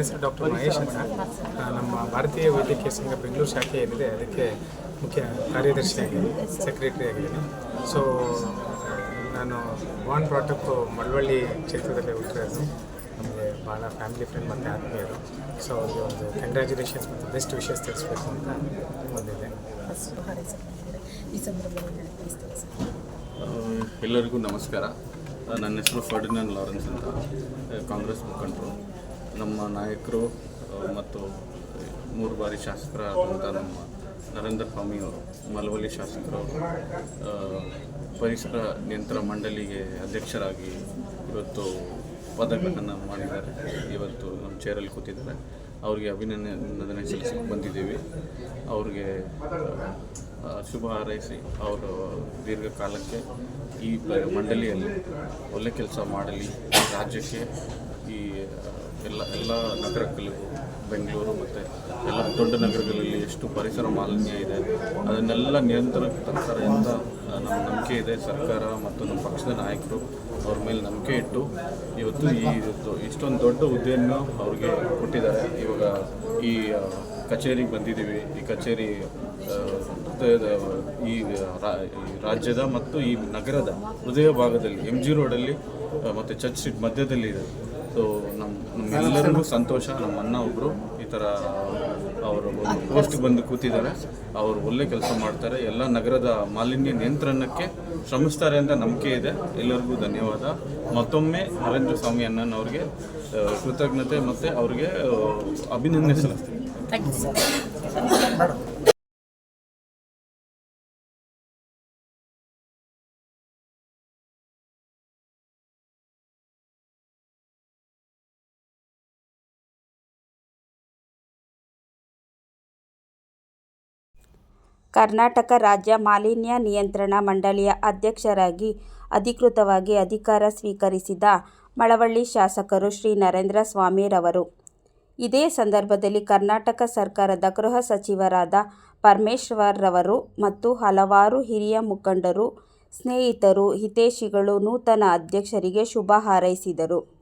ಹೆಸರು ಡಾಕ್ಟರ್ ಮಹೇಶ್ ಅಂತ. ನಮ್ಮ ಭಾರತೀಯ ವೈದ್ಯಕೀಯ ಸಂಘ ಬೆಂಗಳೂರು ಶಾಖೆ ಏನಿದೆ, ಅದಕ್ಕೆ ಮುಖ್ಯ ಕಾರ್ಯದರ್ಶಿಯಾಗಿ ಸೆಕ್ರೆಟರಿ ಆಗಿದ್ದೀನಿ. ಸೊ ನಾನು ಬಾಂಡ್ ಪ್ರಾಟಪ್ ಮಳವಳ್ಳಿ ಕ್ಷೇತ್ರದಲ್ಲಿ ಹುಟ್ಟಿರೋದು. ನಮಗೆ ಭಾಳ ಫ್ಯಾಮಿಲಿ ಫ್ರೆಂಡ್ ಮತ್ತು ಆತ್ಮೀಯರು. ಸೊ ಅವರಿಗೆ ಒಂದು ಕಂಗ್ರ್ಯಾಚುಲೇಷನ್ಸ್ ಮತ್ತು ಬೆಸ್ಟ್ ವಿಷಸ್ ತಿಳಿಸ್ಬೇಕು ಅಂತ ಬಂದಿದೆ ಎಲ್ಲರಿಗೂ ನಮಸ್ಕಾರ. ನನ್ನ ಹೆಸರು ಫರ್ಡಿನಂಡ್ ಲಾರೆನ್ಸ್ ಅಂತ, ಕಾಂಗ್ರೆಸ್ ಮುಖಂಡರು. ನಮ್ಮ ನಾಯಕರು ಮತ್ತು ಮೂರು ಬಾರಿ ಶಾಸಕರಾದಂಥ ನಮ್ಮ ನರೇಂದ್ರ ಸ್ವಾಮಿ ಅವರು, ಮಲವಳ್ಳಿ ಶಾಸಕರು ಪರಿಸರ ನಿಯಂತ್ರಣ ಮಂಡಳಿಗೆ ಅಧ್ಯಕ್ಷರಾಗಿ ಇವತ್ತು ಪದಗಳನ್ನು ಮಾಡಿದ್ದಾರೆ. ಇವತ್ತು ನಮ್ಮ ಚೇರಲ್ಲಿ ಕೂತಿದ್ದಾರೆ. ಅವರಿಗೆ ಅಭಿನಂದನೆ ಸಲ್ಲಿಸಿ ಬಂದಿದ್ದೀವಿ. ಅವ್ರಿಗೆ ಶುಭ ಹಾರೈಸಿ ಅವರು ದೀರ್ಘಕಾಲಕ್ಕೆ ಈ ಮಂಡಳಿಯಲ್ಲಿ ಒಳ್ಳೆ ಕೆಲಸ ಮಾಡಲಿ. ರಾಜ್ಯಕ್ಕೆ ಈ ಎಲ್ಲ ಎಲ್ಲ ನಗರಗಳಿಗೂ ಬೆಂಗಳೂರು ಮತ್ತು ಎಲ್ಲ ದೊಡ್ಡ ನಗರಗಳಲ್ಲಿ ಎಷ್ಟು ಪರಿಸರ ಮಾಲಿನ್ಯ ಇದೆ, ಅದನ್ನೆಲ್ಲ ನಿಯಂತ್ರಣಕ್ಕೆ ತರ್ತಾರೆಯಿಂದ ನಮ್ಮ ನಂಬಿಕೆ ಇದೆ. ಸರ್ಕಾರ ಮತ್ತು ನಮ್ಮ ಪಕ್ಷದ ನಾಯಕರು ಅವ್ರ ಮೇಲೆ ನಂಬಿಕೆ ಇಟ್ಟು ಇವತ್ತು ಈ ಇಷ್ಟೊಂದು ದೊಡ್ಡ ಹುದ್ದೆಯನ್ನು ಅವ್ರಿಗೆ ಕೊಟ್ಟಿದ್ದಾರೆ. ಇವಾಗ ಈ ಕಚೇರಿಗೆ ಬಂದಿದ್ದೀವಿ. ಈ ಕಚೇರಿ ಈ ರಾಜ್ಯದ ಮತ್ತು ಈ ನಗರದ ಹೃದಯ ಭಾಗದಲ್ಲಿ ಎಂ ಜಿ ರೋಡಲ್ಲಿ ಮತ್ತು ಚರ್ಚ್ ಸ್ಟ್ರೀಟ್ ಮಧ್ಯದಲ್ಲಿ ಇದೆ. ಸೊ ನಮ್ಮ ನಮ್ಮೆಲ್ಲರಿಗೂ ಸಂತೋಷ. ನಮ್ಮ ಅಣ್ಣ ಒಬ್ಬರು ಈ ಥರ ಅವರು ಪೋಸ್ಟ್ ಬಂದು ಕೂತಿದ್ದಾರೆ. ಅವರು ಒಳ್ಳೆ ಕೆಲಸ ಮಾಡ್ತಾರೆ. ಎಲ್ಲ ನಗರದ ಮಾಲಿನ್ಯ ನಿಯಂತ್ರಣಕ್ಕೆ ಶ್ರಮಿಸ್ತಾರೆ ಅಂತ ನಂಬಿಕೆ ಇದೆ. ಎಲ್ಲರಿಗೂ ಧನ್ಯವಾದ. ಮತ್ತೊಮ್ಮೆ ನರೇಂದ್ರ ಸ್ವಾಮಿ ಅಣ್ಣನವ್ರಿಗೆ ಕೃತಜ್ಞತೆ ಮತ್ತು ಅವ್ರಿಗೆ ಆ, ಕರ್ನಾಟಕ ರಾಜ್ಯ ಮಾಲಿನ್ಯ ನಿಯಂತ್ರಣ ಮಂಡಳಿಯ ಅಧ್ಯಕ್ಷರಾಗಿ ಅಧಿಕೃತವಾಗಿ ಅಧಿಕಾರ ಸ್ವೀಕರಿಸಿದ ಮಳವಳ್ಳಿ ಶಾಸಕರು ಶ್ರೀ ನರೇಂದ್ರ ಸ್ವಾಮಿರವರು. ಇದೇ ಸಂದರ್ಭದಲ್ಲಿ ಕರ್ನಾಟಕ ಸರ್ಕಾರದ ಗೃಹ ಸಚಿವರಾದ ಪರಮೇಶ್ವರ್ರವರು ಮತ್ತು ಹಲವಾರು ಹಿರಿಯ ಮುಖಂಡರು, ಸ್ನೇಹಿತರು ಹಿತೇಶಿಗಳು ನೂತನ ಅಧ್ಯಕ್ಷರಿಗೆ ಶುಭ ಹಾರೈಸಿದರು.